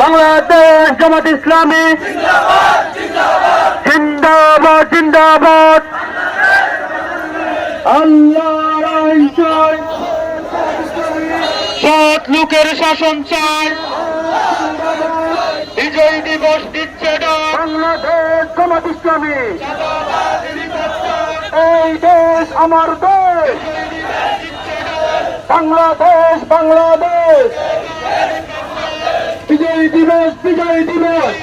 বাংলাদেশ জামাত ইসলামী। জিন্দাবাদ জিন্দাবাদ। চাই। সৎ লোকের শাসন চাই। বিজয় দিবস জামাত ইসলামী। এই দেশ আমার দেশ। বাংলাদেশ বাংলাদেশ। বিজয় দিবস বিজয় দিবস।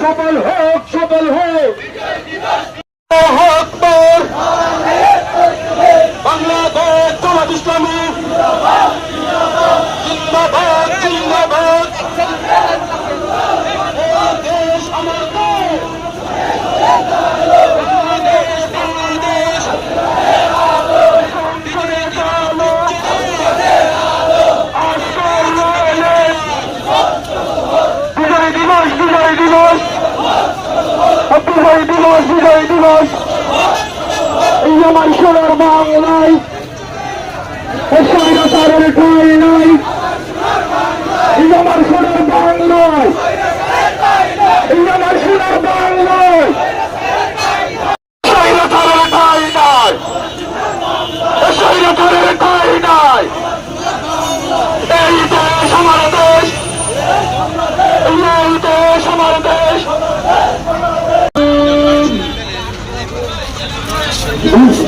সফল হোক, সফল বিজয় দিবস বিজয়। দিবস এই আমার সোনার বাংলায় স্বাধীনতার ঠাই নাই এই আমার সোনার বাংলায় এই আমার সোনার বাংলায় স্বাধীনতার ঠাই নাই স্বাধীনতার ঠাই নাই এই দেশ আমার দেশ এই দেশ আমার দেশ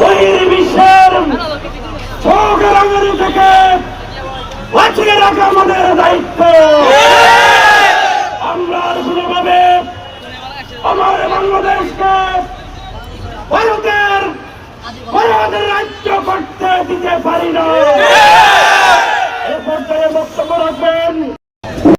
বহির বিশ্বের চৌকারাঙ্গারি থেকে বাঁচিয়ে রাখা আমাদের দায়িত্ব। আমরা কোনোভাবে আমার বাংলাদেশকে ভারতের ভারতের রাজ্য করতে দিতে পারি না।